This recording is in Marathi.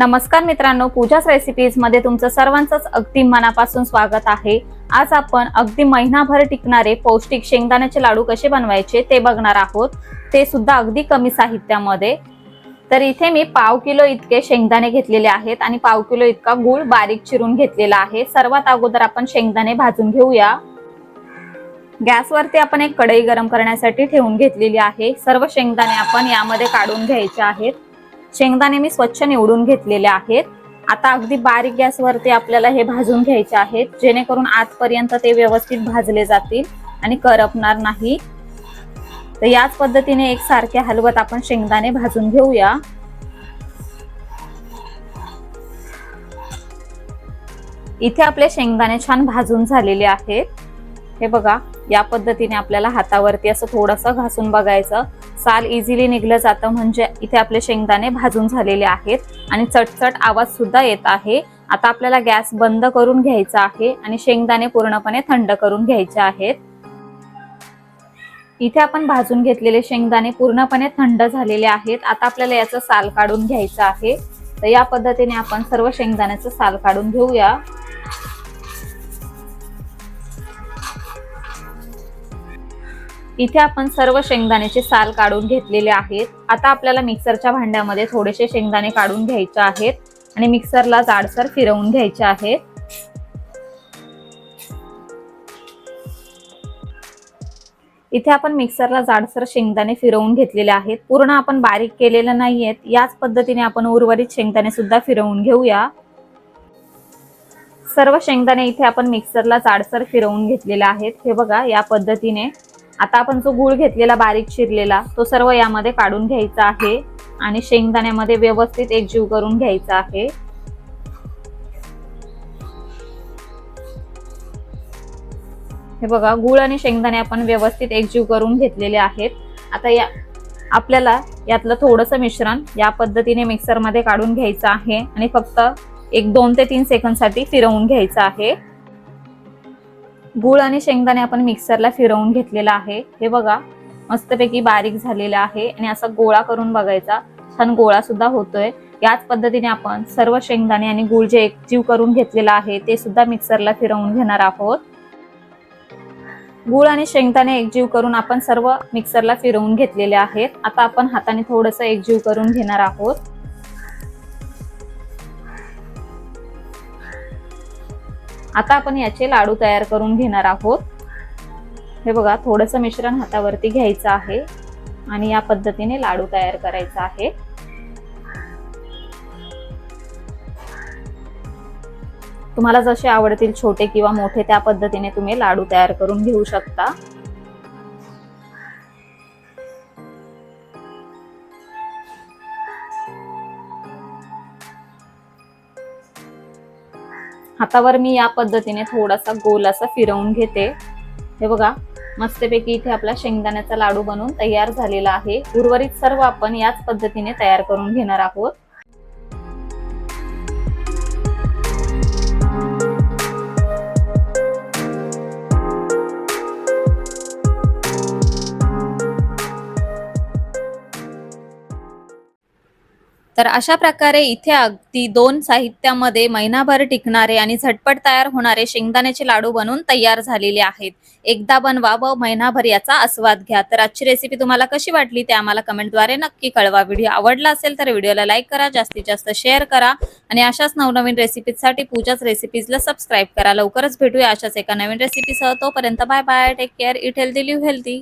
नमस्कार मित्रांनो पूजाच रेसिपीजमध्ये तुमचं सर्वांचंच अगदी मनापासून स्वागत आहे. आज आपण अगदी महिनाभर टिकणारे पौष्टिक शेंगदाण्याचे लाडू कसे बनवायचे ते बघणार आहोत. ते सुद्धा अगदी कमी साहित्यामध्ये. तर इथे मी पाव किलो इतके शेंगदाणे घेतलेले आहेत आणि पाव किलो इतका गूळ बारीक चिरून घेतलेला आहे. सर्वात अगोदर आपण शेंगदाणे भाजून घेऊया. गॅसवरती आपण एक कढई गरम करण्यासाठी ठेवून घेतलेली आहे. सर्व शेंगदाणे आपण यामध्ये काढून घ्यायचे आहेत. शेंगदाणे मी स्वच्छ निवडून घेतलेले आहेत. आता अगदी बारीक गॅसवरती आपल्याला हे भाजून घ्यायचे आहेत. जेणेकरून आजपर्यंत ते व्यवस्थित भाजले जातील आणि करपणार नाही. तर याच पद्धतीने एक सारखे हलवत आपण शेंगदाणे भाजून घेऊया. इथे आपले शेंगदाणे छान भाजून झालेले आहेत. हे बघा. या पद्धतीने आपल्याला हातावरती असं थोडंसं घासून बघायचं. साल इझिली निघलं जातं म्हणजे इथे आपले शेंगदाणे भाजून झालेले आहेत आणि चटचट आवाज सुद्धा येत आहे. आता आपल्याला गॅस बंद करून घ्यायचा आहे आणि शेंगदाणे पूर्णपणे थंड करून घ्यायचे आहेत. इथे आपण भाजून घेतलेले शेंगदाणे पूर्णपणे थंड झालेले आहेत. आता आपल्याला याचं साल काढून घ्यायचं आहे. तर या पद्धतीने आपण सर्व शेंगदाण्याचं साल काढून घेऊया. इथे आपण सर्व शेंगदाण्याचे साल काढून घेतलेले आहेत. आता आपल्याला मिक्सरच्या भांड्यामध्ये थोडेसे शेंगदाणे काढून घ्यायचे आहेत आणि मिक्सरला जाडसर फिरवून घ्यायचे आहेत. इथे आपण मिक्सरला जाडसर शेंगदाणे फिरवून घेतलेले आहेत. पूर्ण आपण बारीक केलेलं नाहीयेत. याच पद्धतीने आपण उर्वरित शेंगदाणे सुद्धा फिरवून घेऊया. सर्व शेंगदाणे इथे आपण मिक्सरला जाडसर फिरवून घेतलेले आहेत. हे बघा या पद्धतीने आता आपण जो गूळ घेतलेला बारीक चिरलेला तो सर्व यामध्ये काढून घ्यायचा आहे. आणि शेंगदाण्यामध्ये व्यवस्थित एकजीव करून घ्यायचा आहे. हे बघा गूळ आणि शेंगदाणे आपण व्यवस्थित एकजीव करून घेतलेले आहेत. आता या आपल्याला यातलं थोडंसं मिश्रण या पद्धतीने मिक्सरमध्ये काढून घ्यायचं आहे. आणि फक्त एक दोन ते तीन सेकंदसाठी फिरवून घ्यायचं आहे. गूळ आणि शेंगदाणे आपण मिक्सरला फिरवून घेतलेला आहे. हे बघा मस्तपैकी बारीक झालेला आहे आणि असा गोळा करून बघायचा छान गोळा सुद्धा होतोय. याच पद्धतीने आपण सर्व शेंगदाणे आणि गूळ जे एकजीव करून घेतलेला आहे ते सुद्धा मिक्सरला फिरवून घेणार आहोत. गूळ आणि शेंगदाणे एकजीव करून आपण सर्व मिक्सरला फिरवून घेतलेले आहेत. आता आपण हाताने थोडस एकजीव करून घेणार आहोत. आता आपण याचे लाडू तयार करून घेणार आहोत. हे बघा थोडंसं मिश्रण हातावरती घ्यायचं आहे आणि या पद्धतीने लाडू तयार करायचा आहे. तुम्हाला जसे आवडतील छोटे किंवा मोठे त्या पद्धतीने तुम्ही लाडू तयार करून घेऊ शकता. हातावर मी या पद्धतीने थोडासा गोल असा फिरवून घेते. हे बघा मस्तपैकी इथे आपला शेंगदाण्याचा लाडू बनवून तयार झालेला आहे. उर्वरित सर्व आपण याच पद्धतीने तयार करून घेणार आहोत. तर अशा प्रकारे इथे अगदी दोन साहित्यामध्ये महिनाभर टिकणारे आणि झटपट तयार होणारे शेंगदाण्याचे लाडू बनवून तयार झालेले आहेत. एकदा बनवा व महिनाभर याचा आस्वाद घ्या. तर आजची रेसिपी तुम्हाला कशी वाटली ते आम्हाला कमेंटद्वारे नक्की कळवा. व्हिडिओ आवडला असेल तर व्हिडिओला लाईक करा जास्तीत जास्त शेअर करा आणि अशाच नवनवीन रेसिपीजसाठी पूजाच रेसिपीजला सबस्क्राईब करा. लवकरच भेटूया अशाच एका नवीन रेसिपीसह तोपर्यंत bye bye take care eat healthy live healthy